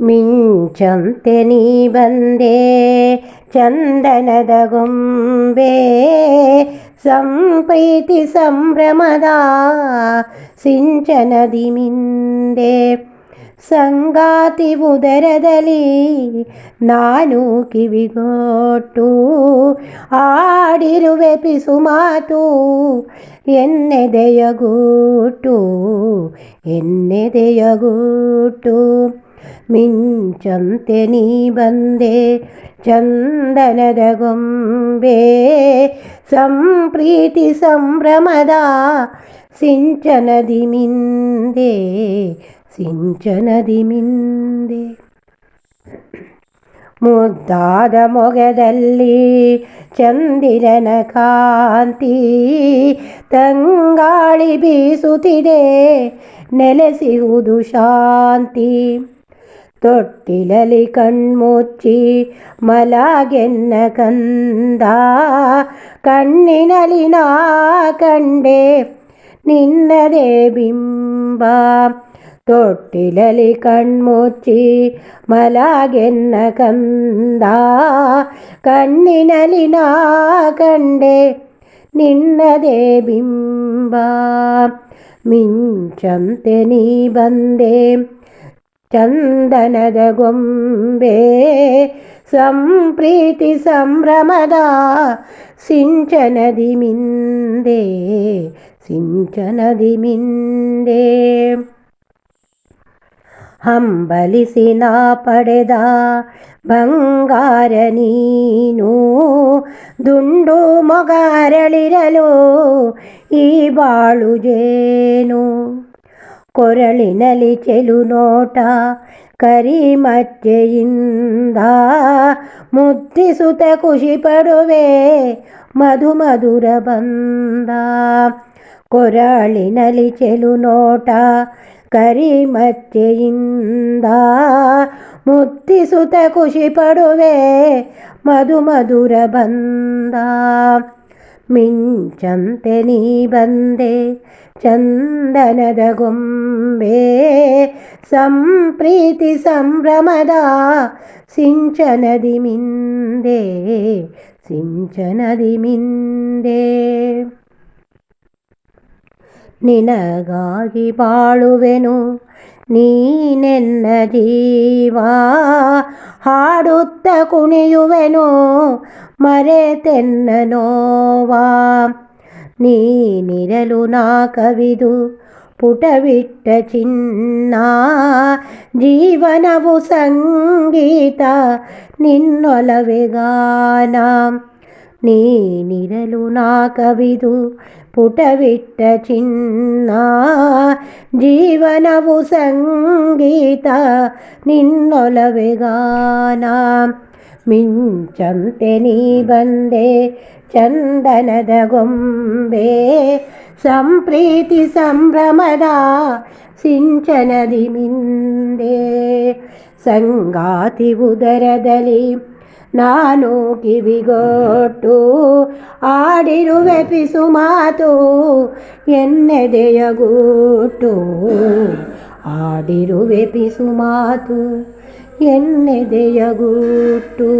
ಮಿಂಚಂತೆ ನೀ ಬಂದೆ, ಚಂದನದ ಗೊಂಬೆ. ಸಂಪ್ರೀತಿ ಸಂಭ್ರಮದ ಸಿಂಚನದಿ ಮಿಂದೆ. ಸಂಗಾತಿ ಉದರದಲ್ಲಿ ನಾನು ಕಿವಿಗೊಟ್ಟು ಆಡಿರುವೆ ಪಿಸು ಮಾತು ಎನ್ನೆದೆಯ ಗೂಟು ಎನ್ನೆದೆಯ ಗೂಟು ಮಿಂಚಂತೆ ನೀ ಬಂದೆ ಚಂದನದ ಗೊಂಬೆ. ಸಂಪ್ರೀತಿ ಸಂಭ್ರಮದ ಸಿಂಚನದಿ ಮಿಂದೆ ಸಿಂಚನದಿ ಮಿಂದೆ. ಮುದ್ದಾದ ಮೊಗದಲ್ಲಿ ಚಂದಿರನ ಕಾಂತಿ ತಂಗಾಳಿ ಬೀಸುತ್ತಿದೆ ನೆಲೆಸಿಹುದು ಶಾಂತಿ. തൊട്ടിലലി കൺമൂച്ചി മലാകെന്ന കന്ത. കണ്ണിനലിനാ കണ്ടേ നിന്നതേ ബിംബ തൊട്ടിലലി കൺമൂച്ചി മലാകെന്ന കന്ത. കണ്ണിനലിനാ കണ്ടേ നിന്നതേ ബിംബ മിഞ്ചം തെനീ ബന്ദേ ಚಂದನದ ಗೊಂಬೆ ಸಂಪ್ರೀತಿ ಸಂಭ್ರಮದ ಸಿಂಚನದಿ ಮಿಂದೆ ಸಿಂಚನದಿ ಮಿಂದೆ ಹಂಬಲಿಸಿ ನಾ ಪಡೆದ ಬಂಗಾರ ನೀನು ದುಂಡು ಮೊಗಾರಳಿರಲು ಈ ಬಾಳು ಜೇನು ಕೊರಳಿನಲಿ ಚೆಲು ನೋಟ ಕರಿಮಚ್ಚೆಯಿಂದ ಮುದ್ದಿಸುತ್ತ ಖುಷಿ ಪಡುವೆ ಮಧು ಮಧುರ ಬಂದ ಕೊರಳಿನಲಿ ಚೆಲು ನೋಟ ಕರಿಮಚ್ಚೆಯಿಂದ ಮುದ್ದಿಸುತ್ತ ಖುಷಿ ಪಡುವೆ ಮಧು ಮಧುರ ಬಂದ ಮಿಂಚಂತೆ ನೀ ಬಂದೆ ಚಂದನದ ಗೊಂಬೆ ಸಂಪ್ರೀತಿ ಸಂಭ್ರಮದ ಸಿಂಚನದಿ ಮಿಂದೆ ಸಿಂಚನದಿ ಮಿಂದೆ ನಿನಗಾಗಿ ಬಾಳುವೆನು ನೀನೆನ್ನ ಜೀವ ಹಾಡುತ್ತ ಕುಣಿಯುವೆನು, ಮರೆತೆನ್ನ ನೋವಾ. ನೀನಿರಲು ನಾ ಕವಿದು ಪುಟವಿಟ್ಟ ಚಿನ್ನ, ಜೀವನವು ಸಂಗೀತ, ನಿನ್ನೊಲವೆ ಗಾನ. ನೀನಿರಲು ನಾ ಕವಿದು ಪುಟವಿಟ್ಟ ಚಿನ್ನ ಜೀವನವು ಸಂಗೀತ ನಿನ್ನೊಲವೆ ಗಾನ ಮಿಂಚಂತೆ ನೀ ಬಂದೆ ಚಂದನದ ಗೊಂಬೆ ಸಂಪ್ರೀತಿ ಸಂಭ್ರಮದ ಸಿಂಚನದಿ ಮಿಂದೆ ಸಂಗಾತಿ ಉದರದಲ್ಲಿ ನಾನು ಕಿವಿಗೊಟ್ಟು ಆಡಿರುವೆ ಪಿಸು ಮಾತು ಎನ್ನೆದೆಯ ಗೂಟು ಆಡಿರುವೆ ಪಿಸು ಮಾತು ಎನ್ನೆದೆಯ ಗೂಟು